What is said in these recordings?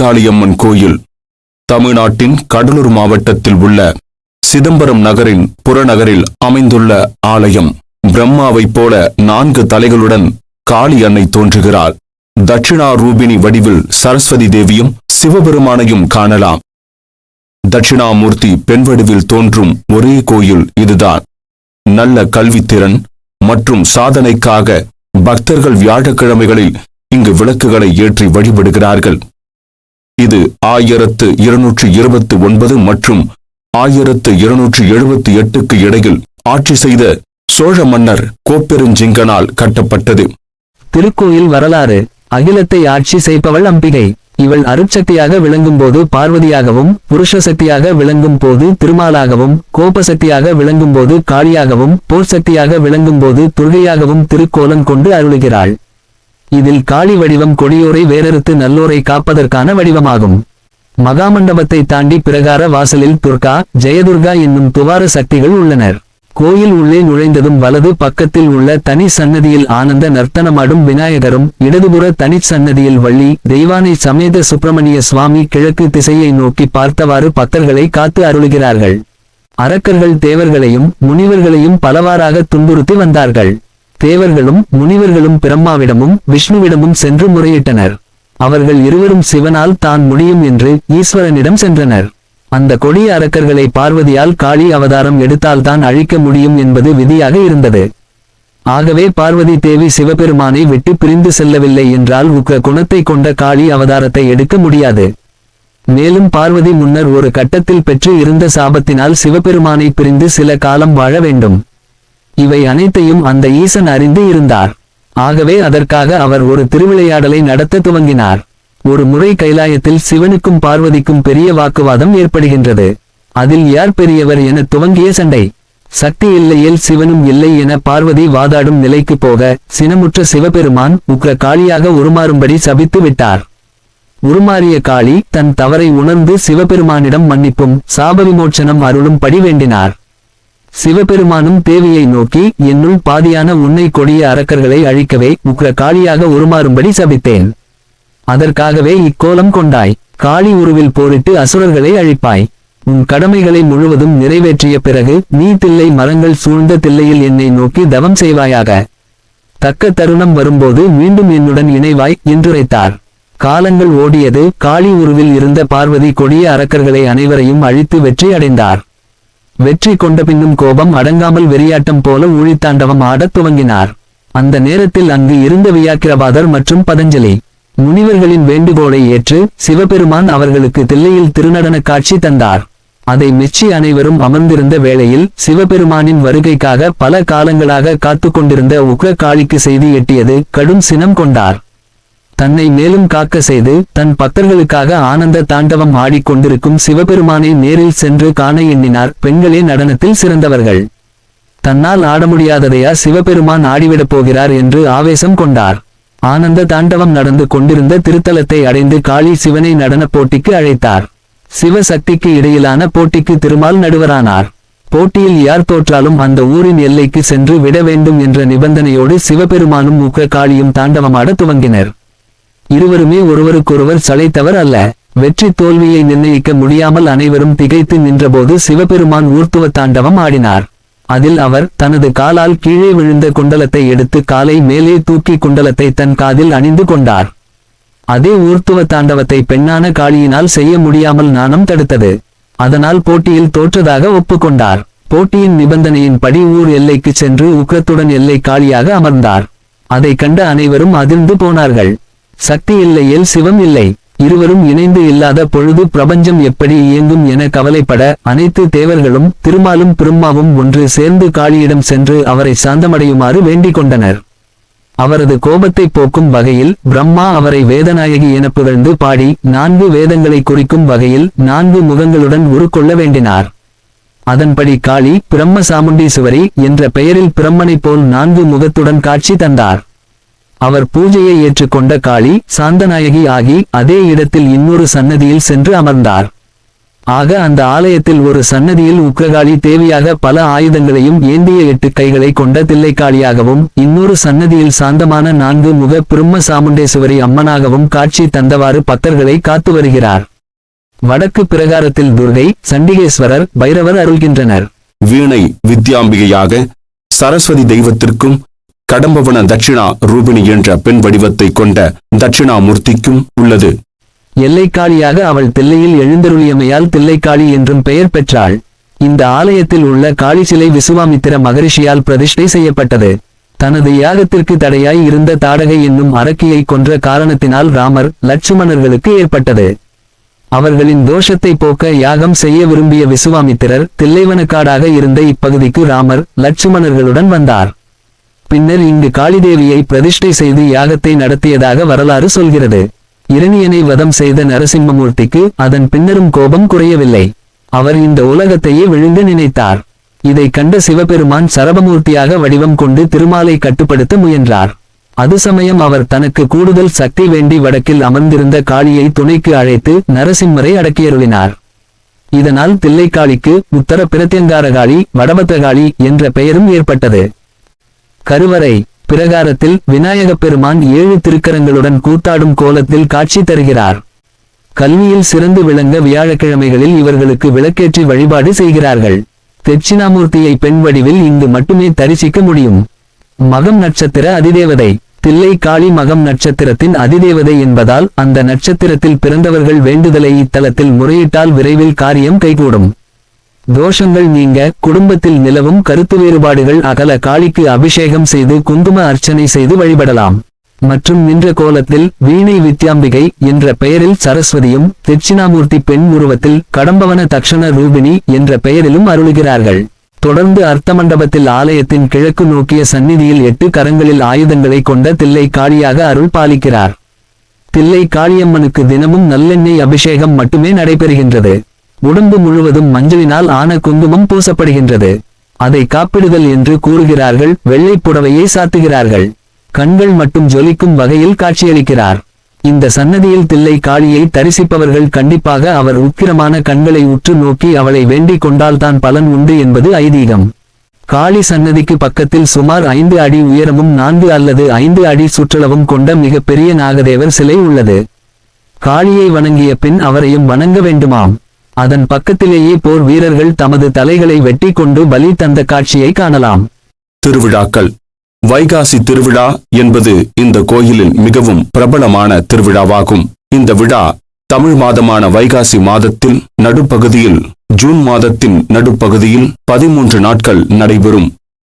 காளியம்மன் கோயில் தமிழ்நாட்டின் கடலூர் மாவட்டத்தில் உள்ள சிதம்பரம் நகரின் புறநகரில் அமைந்துள்ள ஆலயம். பிரம்மாவைப் போல நான்கு தலைகளுடன் காளி அன்னை தோன்றுகிறார் தட்சிணாரூபிணி வடிவில் சரஸ்வதி தேவியும் சிவபெருமானையும் காணலாம். தட்சிணாமூர்த்தி பெண் வடிவில் தோன்றும் ஒரே கோயில் இதுதான். நல்ல கல்வித்திறன் மற்றும் சாதனைக்காக பக்தர்கள் வியாழக்கிழமைகளில் இங்கு விளக்குகளை ஏற்றி வழிபடுகிறார்கள். இது ஆயிரத்து இருநூற்று இருபத்தி ஒன்பது மற்றும் ஆயிரத்து இருநூற்று எழுபத்தி எட்டுக்கு இடையில் ஆட்சி செய்த சோழ மன்னர் கோப்பெருஞ்சிங்கனால் கட்டப்பட்டது. திருக்கோயில் வரலாறு அகிலத்தை ஆட்சி செய்பவள் அம்பிகை. இவள் அருட்சக்தியாக விளங்கும்போது பார்வதியாகவும் புருஷ சக்தியாக விளங்கும் போது திருமாலாகவும் கோபசக்தியாக விளங்கும் போது காளியாகவும் போர் சக்தியாக விளங்கும் போது துர்கையாகவும் திருக்கோலம் கொண்டு அருளுகிறாள். இதில் காளி வடிவம் கொடியோரை வேறறுத்து நல்லோரை காப்பதற்கான வடிவமாகும். மகாமண்டபத்தை தாண்டி பிரகார வாசலில் துர்கா ஜெயதுர்கா என்னும் துவார சக்திகள் உள்ளனர். கோயில் உள்ளே நுழைந்ததும் வலது பக்கத்தில் உள்ள தனி சன்னதியில் ஆனந்த நர்த்தனமாடும் விநாயகரும் இடதுபுற தனிச் சன்னதியில் வள்ளி தெய்வானை சமேத சுப்பிரமணிய சுவாமி கிழக்கு திசையை நோக்கி பார்த்தவாறு பக்தர்களை காத்து அருளுகிறார்கள். அரக்கர்கள் தேவர்களையும் முனிவர்களையும் பலவாறாக துன்புறுத்தி வந்தார்கள். தேவர்களும் முனிவர்களும் பிரம்மாவிடமும் விஷ்ணுவிடமும் சென்று முறையிட்டனர். அவர்கள் இருவரும் சிவனால் தான் முடியும் என்று ஈஸ்வரனிடம் சென்றனர். அந்த கொடிய அரக்கர்களை பார்வதியால் காளி அவதாரம் எடுத்தால்தான் அழிக்க முடியும் என்பது விதியாக இருந்தது. ஆகவே பார்வதி தேவி சிவபெருமானை விட்டு பிரிந்து செல்லவில்லை என்றால் உக்க குணத்தை கொண்ட காளி அவதாரத்தை எடுக்க முடியாது. மேலும் பார்வதி முன்னர் ஒரு கட்டத்தில் பெற்று இருந்த சாபத்தினால் சிவபெருமானை பிரிந்து சில காலம் வாழ வேண்டும். இவை அனைத்தையும் அந்த ஈசன் அறிந்து இருந்தார். ஆகவே அதற்காக அவர் ஒரு திருவிளையாடலை நடத்த துவங்கினார். ஒரு முறை கைலாயத்தில் சிவனுக்கும் பார்வதிக்கும் பெரிய வாக்குவாதம் ஏற்படுகின்றது. அதில் யார் பெரியவர் என துவங்கிய சண்டை. சக்தி இல்லையேல் சிவனும் இல்லை என பார்வதி வாதாடும் நிலைக்கு போக சினமுற்ற சிவபெருமான் உக்ர காளியாக உருமாறும்படி சபித்து விட்டார். உருமாறிய காளி தன் தவறை உணர்ந்து சிவபெருமானிடம் மன்னிப்பும் சாப விமோச்சனம் அருளும்படி வேண்டினார். சிவபெருமானும் தேவியை நோக்கி என்னுள் பாதியான உன்னை கொடிய அரக்கர்களை அழிக்கவே உக்ர காளியாக உருமாறும்படி சபித்தேன். அதற்காகவே இக்கோலம் கொண்டாய். காளி உருவில் போரிட்டு அசுரர்களை அழிப்பாய். உன் கடமைகளை முழுவதும் நிறைவேற்றிய பிறகு நீ தில்லை மரங்கள் சூழ்ந்த தில்லையில் என்னை நோக்கி தவம் செய்வாயாக. தக்க தருணம் வரும்போது மீண்டும் என்னுடன் இணைவாய் என்றுரைத்தார். காலங்கள் ஓடியது காளி உருவில் இருந்த பார்வதி கொடிய அரக்கர்களை அனைவரையும் அழித்து வெற்றி அடைந்தார். வெற்றி கொண்ட பின்னும் கோபம் அடங்காமல் வெறியாட்டம் போல ஊழித்தாண்டவம் ஆடத் துவங்கினார். அந்த நேரத்தில் அங்கு இருந்த வியாக்கிரபாதர் மற்றும் பதஞ்சலி முனிவர்களின் வேண்டுகோளை ஏற்று சிவபெருமான் அவர்களுக்கு தில்லையில் திருநடன காட்சி தந்தார். அதை மெச்சி அனைவரும் அமர்ந்திருந்த வேளையில் சிவபெருமானின் வருகைக்காக பல காலங்களாக காத்து கொண்டிருந்த உக்ர காளிக்கு செய்தி எட்டியது கடும் சினம் கொண்டார். தன்னை மேலும் காக்க செய்து தன் பக்தர்களுக்காக ஆனந்த தாண்டவம் ஆடிக்கொண்டிருக்கும் சிவபெருமானை நேரில் சென்று காண எண்ணினார் பெண்களே நடனத்தில் சிறந்தவர்கள். தன்னால் ஆட முடியாததையா சிவபெருமான் ஆடிவிடப் போகிறார் என்று ஆவேசம் கொண்டார். ஆனந்த தாண்டவம் நடந்து கொண்டிருந்த திருத்தலத்தை அடைந்து காளி சிவனை நடனப் போட்டிக்கு அழைத்தார். சிவசக்திக்கு இடையிலான போட்டிக்கு திருமால் நடுவரானார். போட்டியில் யார் தோற்றாலும் அந்த ஊரின் எல்லைக்கு சென்று விட வேண்டும் என்ற நிபந்தனையோடு சிவபெருமானும் மூக்க காளியும் தாண்டவமாட துவங்கினர். இருவருமே ஒருவருக்கொருவர் சளைத்தவர் அல்ல. வெற்றி தோல்வியை நிர்ணயிக்க முடியாமல் அனைவரும் திகைத்து நின்றபோது சிவபெருமான் ஊர்த்துவ தாண்டவம் ஆடினார். அதில் அவர் தனது காலால் கீழே விழுந்த குண்டலத்தை எடுத்து காலை மேலே தூக்கி குண்டலத்தை தன் காதில் அணிந்து கொண்டார். அதே ஊர்த்துவ தாண்டவத்தை பெண்ணான காளியினால் செய்ய முடியாமல் நாணம் தடுத்தது. அதனால் போட்டியில் தோற்றதாக ஒப்புக்கொண்டார். போட்டியின் நிபந்தனையின்படி ஊர் எல்லைக்கு சென்று உக்கத்துடன் எல்லை காளியாக அமர்ந்தார். அதை கண்ட அனைவரும் அதிர்ந்து போனார்கள். சக்தி இல்லையேல் சிவம் இல்லை. இருவரும் இணைந்து இல்லாத பொழுது பிரபஞ்சம் எப்படி இயங்கும் என கவலைப்பட அனைத்து தேவர்களும் திருமாலும் பிரம்மாவும் ஒன்று சேர்ந்து காளியிடம் சென்று அவரை சாந்தமடையுமாறு வேண்டிக் கொண்டனர். அவரது கோபத்தை போக்கும் வகையில் பிரம்மா அவரை வேதநாயகி என புகழ்ந்து பாடி நான்கு வேதங்களை குறிக்கும் வகையில் நான்கு முகங்களுடன் உருக்கொள்ள வேண்டினார். அதன்படி காளி பிரம்ம சாமுண்டீஸ்வரி என்ற பெயரில் பிரம்மனைப் போல் நான்கு முகத்துடன் காட்சி தந்தார். அவர் பூஜையை ஏற்றுக்கொண்ட காளி சாந்தநாயகி ஆகி அதே இடத்தில் இன்னொரு சன்னதியில் சென்று அமர்ந்தார். ஆக அந்த ஆலயத்தில் ஒரு சன்னதியில் உக்ரகாளி தேவியாக பல ஆயுதங்களையும் ஏந்திய எட்டு கைகளை கொண்ட தில்லைக்காளியாகவும் இன்னொரு சன்னதியில் சாந்தமான நான்கு முக பிரம்ம சாமுண்டேஸ்வரி அம்மனாகவும் காட்சி தந்தவாறு பக்தர்களை காத்து வருகிறார். வடக்கு பிரகாரத்தில் துர்கை சண்டிகேஸ்வரர் பைரவர் அருள்கின்றனர். வீணை வித்யாம்பிகையாக சரஸ்வதி தெய்வத்திற்கும் கடம்பவன தட்சிணா ரூபிணி என்ற பெண் வடிவத்தை கொண்ட தட்சிணாமூர்த்திக்கும் உள்ளது. எல்லைக்காளியாக அவள் தில்லையில் எழுந்தருளியமையால் தில்லைக்காளி என்றும் பெயர் பெற்றாள். இந்த ஆலயத்தில் உள்ள காளி சிலை விசுவாமித்திர மகரிஷியால் பிரதிஷ்டை செய்யப்பட்டது. தனது யாகத்திற்கு தடையாய் இருந்த தாடகை என்னும் அரக்கியை கொன்ற காரணத்தினால் ராமர் லட்சுமணர்களுக்கு ஏற்பட்டது. அவர்களின் தோஷத்தை போக்க யாகம் செய்ய விரும்பிய விசுவாமித்திரர் தில்லைவனக்காடாக இருந்த இப்பகுதிக்கு ராமர் லட்சுமணர்களுடன் வந்தார். பின்னர் இங்கு காளிதேவியை பிரதிஷ்டை செய்து யாகத்தை நடத்தியதாக வரலாறு சொல்கிறது. இரணியனை வதம் செய்த நரசிம்மமூர்த்திக்கு அதன் பின்னரும் கோபம் குறையவில்லை. அவர் இந்த உலகத்தையே விழுந்து நினைத்தார். இதை கண்ட சிவபெருமான் சரபமூர்த்தியாக வடிவம் கொண்டு திருமாலை கட்டுப்படுத்த முயன்றார். அது சமயம் அவர் தனக்கு கூடுதல் சக்தி வேண்டி வடக்கில் அமர்ந்திருந்த காளியை துணைக்கு அழைத்து நரசிம்மரை அடக்கியருளினார். இதனால் தில்லைக்காளிக்கு உத்தர பிரத்யங்காரகாளி வடபத்திரகாளி என்ற பெயரும் ஏற்பட்டது. கருவறை பிரகாரத்தில் விநாயகப் பெருமான் ஏழு திருக்கரங்களுடன் கூத்தாடும் கோலத்தில் காட்சி தருகிறார். கல்வியில் சிறந்து விளங்க வியாழக்கிழமைகளில் இவர்களுக்கு விளக்கேற்றி வழிபாடு செய்கிறார்கள். தெட்சிணாமூர்த்தியை பெண் வடிவில் இங்கு மட்டுமே தரிசிக்க முடியும். மகம் நட்சத்திர அதிதேவதை. தில்லை காளி மகம் நட்சத்திரத்தின் அதிதேவதை என்பதால் அந்த நட்சத்திரத்தில் பிறந்தவர்கள் வேண்டுதலை இத்தலத்தில் முறையிட்டால் விரைவில் காரியம் கைகூடும். தோஷங்கள் நீங்க குடும்பத்தில் நிலவும் கருத்து வேறுபாடுகள் அகல காளிக்கு அபிஷேகம் செய்து குங்கும அர்ச்சனை செய்து வழிபடலாம். மற்றும் நின்ற கோலத்தில் வீணை வித்யாம்பிகை என்ற பெயரில் சரஸ்வதியும் தெட்சிணாமூர்த்தி பெண் உருவத்தில் கடம்பவன தக்ஷண ரூபிணி என்ற பெயரிலும் அருளுகிறார்கள். தொடர்ந்து அர்த்த மண்டபத்தில் ஆலயத்தின் கிழக்கு நோக்கிய சந்நிதியில் எட்டு கரங்களில் ஆயுதங்களை கொண்ட தில்லை காளியாக அருள் பாலிக்கிறார். தில்லை காளியம்மனுக்கு தினமும் நல்லெண்ணெய் அபிஷேகம் மட்டுமே நடைபெறுகின்றது. உடம்பு முழுவதும் மஞ்சளினால் ஆன குங்குமம் பூசப்படுகின்றது. அதை காப்பிடுதல் என்று கூறுகிறார்கள் வெள்ளைப் புடவையை சாத்துகிறார்கள். கண்கள் மட்டும் ஜொலிக்கும் வகையில் காட்சியளிக்கிறார். இந்த சன்னதியில் தில்லை காளியை தரிசிப்பவர்கள் கண்டிப்பாக அவர் உக்கிரமான கண்களை உற்று நோக்கி அவளை வேண்டிக் கொண்டால்தான் பலன் உண்டு என்பது ஐதீகம். காளி சன்னதிக்கு பக்கத்தில் சுமார் ஐந்து அடி உயரமும் நான்கு அல்லது ஐந்து அடி சுற்றளவும் கொண்ட மிகப்பெரிய நாகதேவர் சிலை உள்ளது. காளியை வணங்கிய பின் அவரையும் வணங்க வேண்டுமாம். அதன் பக்கத்திலேயே போர் வீரர்கள் தமது தலைகளை வெட்டி கொண்டு பலி தந்த காட்சியை காணலாம். திருவிழாக்கள். வைகாசி திருவிழா என்பது இந்த கோயிலில் மிகவும் பிரபலமான திருவிழாவாகும். இந்த விழா தமிழ் மாதமான வைகாசி மாதத்தில் நடுப்பகுதியில் ஜூன் மாதத்தின் நடுப்பகுதியில் பதிமூன்று நாட்கள் நடைபெறும்.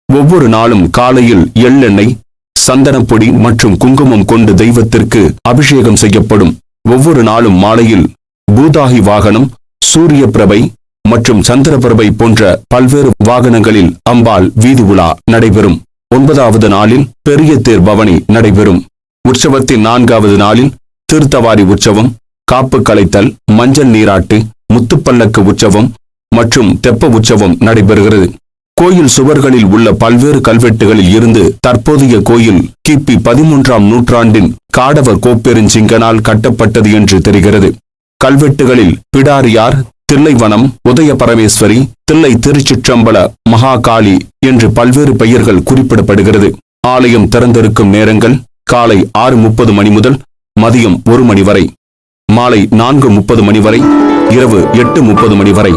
ஒவ்வொரு நாளும் காலையில் எள்ளெண்ணெய் சந்தனப்பொடி மற்றும் குங்குமம் கொண்டு தெய்வத்திற்கு அபிஷேகம் செய்யப்படும். ஒவ்வொரு நாளும் மாலையில் பூதாகி வாகனம் சூரிய பிரபை மற்றும் சந்திரபிரபை போன்ற பல்வேறு வாகனங்களில் அம்பாள் வீதி உலா நடைபெறும். ஒன்பதாவது நாளில் பெரிய தேர் பவனி நடைபெறும். உற்சவத்தின் நான்காவது நாளில் திருத்தவாரி உற்சவம் காப்பு கலைத்தல் மஞ்சள் நீராட்டு முத்துப்பல்லக்கு உற்சவம் மற்றும் தெப்ப உற்சவம் நடைபெறுகிறது. கோயில் சுவர்களில் உள்ள பல்வேறு கல்வெட்டுகளில் இருந்து தற்போதைய கோயில் கிபி பதிமூன்றாம் நூற்றாண்டின் காடவர் கோப்பெருஞ்சிங்கனால் கட்டப்பட்டது என்று தெரிகிறது. கல்வெட்டுகளில் பிடாரியார் தில்லைவனம் உதய பரமேஸ்வரி தில்லை திருச்சிற்றம்பல மகாகாளி என்று பல்வேறு பெயர்கள் குறிப்பிடப்படுகிறது. ஆலயம் திறந்திருக்கும் நேரங்கள் காலை ஆறு முப்பது மணி முதல் மதியம் ஒரு மணி வரை. மாலை நான்கு முப்பது மணி வரை இரவு எட்டு முப்பது மணி வரை.